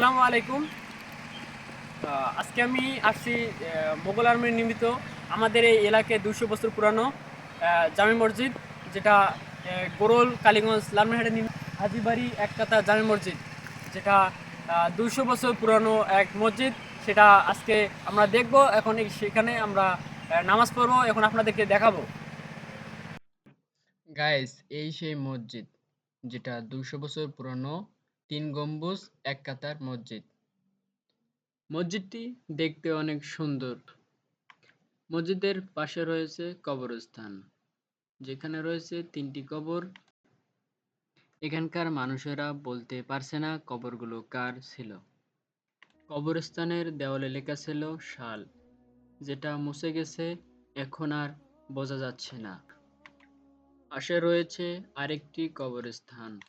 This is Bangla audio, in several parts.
আসসালামু আলাইকুম। আজকে আমি আসছি মোগল আর্মির নির্মিত আমাদের এই এলাকায় দুশো বছর পুরানো জামে মসজিদ, যেটা গোরল কালীগঞ্জ লালমেহাটে নির্মিত। হাজিবাড়ি কাতা জামে মসজিদ, যেটা দুশো বছর পুরানো এক মসজিদ। সেটা আজকে আমরা দেখব, এখন সেখানে আমরা নামাজ পড়ব, এখন আপনাদেরকে দেখাবো। গাইস এই সেই মসজিদ, যেটা দুশো বছর পুরনো তিন গম্বুজ, এক কাতার মসজিদ। মসজিদটি দেখতে অনেক সুন্দর। মসজিদের পাশে রয়েছে কবরস্থান। যেখানে রয়েছে তিনটি কবর। এখানকার মানুষেরা বলতে পারছে না কবরগুলো কার ছিল। কবরস্থানের দেওয়ালে লেখা ছিল শাল, যেটা মুছে গেছে, এখন আর বোঝা যাচ্ছে না। পাশে রয়েছে আরেকটি কবরস্থান।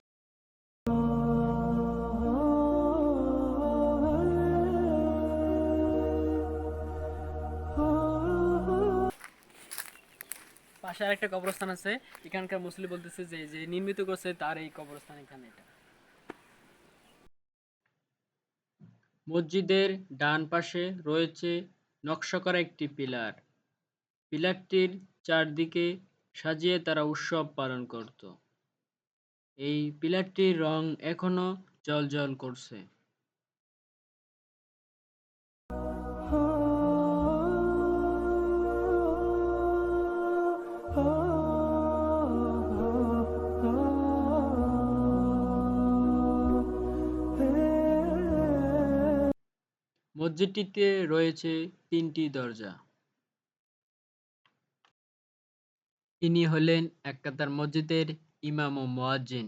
পাশে আরেকটা কবরস্থান আছে। এখানকার মুসলিম বলতেছে যে যে নির্মিত করছে তার এই কবরস্থান এখানে এটা। মসজিদের ডান পাশে রয়েছে নকশা করা একটি পিলার। পিলারটির চারদিকে সাজিয়ে তারা উৎসব পালন করত। এই পিলারটির রং এখনও জলজল করছে। মসজিদটিতে রয়েছে তিনটি দরজা। তিনি হলেন এক কাতার মসজিদের ইমাম ও মুয়াজ্জিন।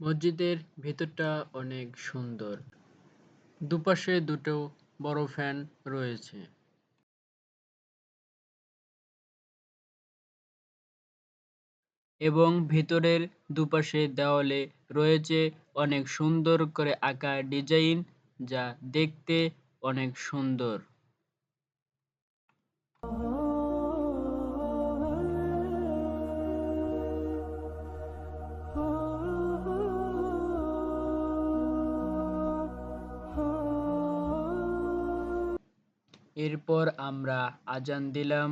মসজিদের ভেতরটা অনেক সুন্দর। দুপাশে দুটো বড় ফ্যান রয়েছে। এবং ভেতরের দুপাশে দেওয়ালে রয়েছে অনেক সুন্দর করে আঁকা ডিজাইন, যা দেখতে অনেক সুন্দর। এরপর আমরা আজান দিলাম।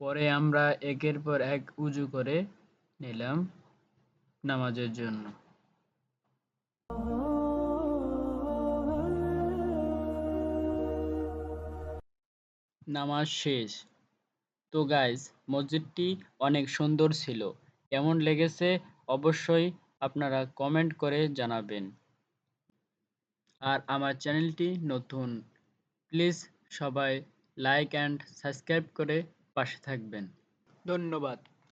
পরে আমরা একের পর এক উজু করে নিলাম নামাজের জন্য। নামাজ শেষ। তো গাইজ মসজিদটি অনেক সুন্দর ছিল। কেমন লেগেছে? অবশ্যই আপনারা কমেন্ট করে জানাবেন। আর আমার চ্যানেলটি নতুন প্লিজ সবাই লাইক অ্যান্ড সাবস্ক্রাইব করে পাশে থাকবেন। ধন্যবাদ।